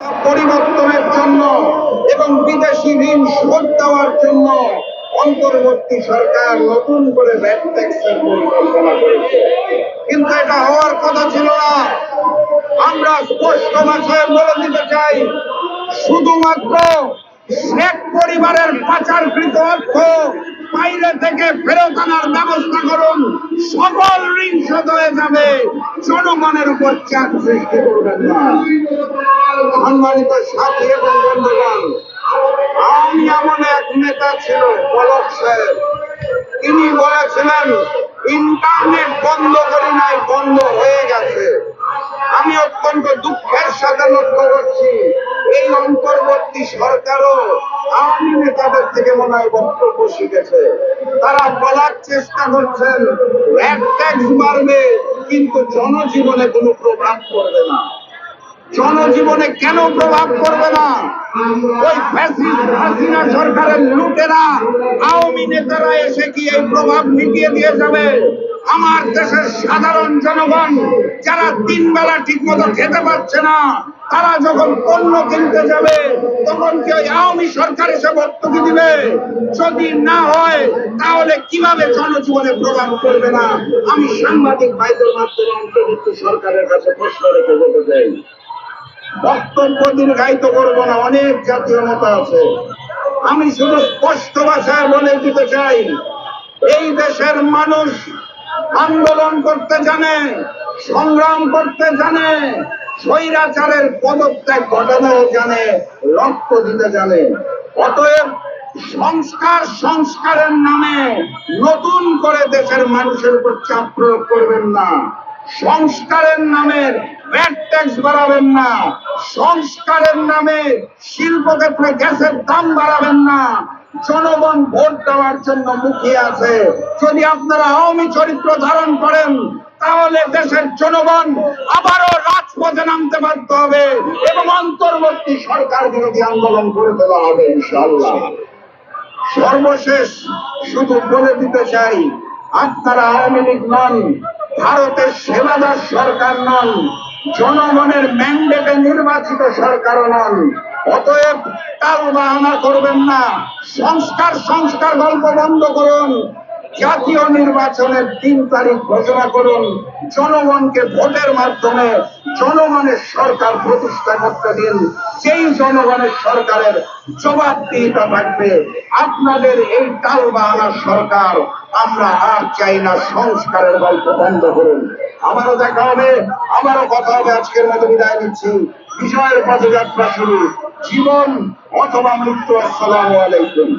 পরিবর্তনের জন্য এবং বিদেশি ঋণ শোধ দেওয়ার জন্য অন্তর্বর্তী সরকার নতুন করে ভ্যাট ট্যাক্সের পরিকল্পনা করেছে। কিন্তু এটা হওয়ার কথা ছিল না। আমরা স্পষ্ট ভাষায় বলে দিতে চাই, শুধুমাত্র শেখ পরিবারের পাচারকৃত অর্থ বাইরে থেকে ফেরত আনার ব্যবস্থা করুন। সকল ঋণ শোধ জনগণের উপর চাপ সৃষ্টি করবেন না। সম্মানিত সাথী এবং আমি এমন এক নেতা ছিল, পলক সাহেব। তিনি বলেছিলেন, ইন্টারনেট বন্ধ করি নাই, বন্ধ হয়ে গেছে। আমি অত্যন্ত দুঃখের সাথে লক্ষ্য করছি। এই অন্তর্বর্তী সরকারও আওয়ামী নেতাদের থেকে মনে হয় বক্তব্য শিখেছে। তারা বলার চেষ্টা করছেন। এক ট্যাক্স বাড়বে, কিন্তু জনজীবনে কোনো প্রভাব পড়বে না। জনজীবনে কেন প্রভাব করবে না? ওই ফ্যাসিস্ট হাসিনা সরকারের লুটেরা, আওয়ামী নেতারা এসে কি এই প্রভাব মিটিয়ে দিয়ে যাবে? আমার দেশের সাধারণ জনগণ, যারা তিন বেলা ঠিক মতো খেতে পারছে না, তারা যখন পণ্য কিনতে যাবে, তখন কি ওই আওয়ামী সরকার এসে ভর্তুকি দিবে? যদি না হয়, তাহলে কীভাবে জনজীবনে প্রভাব পড়বে না? আমি সাংবাদিক ভাইদের মাধ্যমে অন্তর্ভুক্ত সরকারের কাছে প্রশ্ন রেখে যেতে চাই। বক্তব্য দীর্ঘায়িত করব না, অনেক জাতীয় মত আছে। আমি শুধু স্পষ্ট ভাষায় বলে দিতে চাই, এই দেশের মানুষ আন্দোলন করতে জানে, সংগ্রাম করতে জানে, স্বৈরাচারের পদত্যাগ ঘটাতেও জানে, রক্ত দিতে জানে। অতএব সংস্কার সংস্কারের নামে নতুন করে দেশের মানুষের উপর চাপ প্রয়োগ করবেন না। সংস্কারের নামে ট্যাক্স বাড়াবেন না। সংস্কারের নামে শিল্প ক্ষেত্রে গ্যাসের দাম বাড়াবেন না। জনগণ ভোট দেওয়ার জন্য মুখিয়ে আছে। যদি আপনারা আওয়ামী চরিত্র ধারণ করেন, তাহলে দেশের জনগণ আবারও রাজপথে নামতে বাধ্য হবে এবং অন্তর্বর্তী সরকার বিরোধী আন্দোলন করে তোলা হবে, ইনশাআল্লাহ। সর্বশেষ শুধু বলে দিতে চাই, আপনারা আওয়ামী লীগ নন, ভারতের সেবাদার সরকার নন, জনগণের ম্যান্ডেটে নির্বাচিত সরকারও নন। অতএব তাল বাহানা করবেন না। সংস্কার সংস্কার গল্প বন্ধ করুন। জাতীয় নির্বাচনের তিন তারিখ ঘোষণা করুন। জনগণকে ভোটের মাধ্যমে জনগণের সরকার প্রতিষ্ঠা করতে দিন। সেই জনগণের সরকারের জবাবদিহিতা থাকবে, আপনাদের এই টাল বাহানা সরকার আমরা আর চাই না সংস্কারের গল্প বন্ধ করুন। আবারও দেখা হবে, আবারও কথা হবে আজকের মতো বিদায় নিচ্ছি। বিজয়ের পথযাত্রা শুরু। জীবন অথবা মৃত্যু আসসালামু আলাইকুম।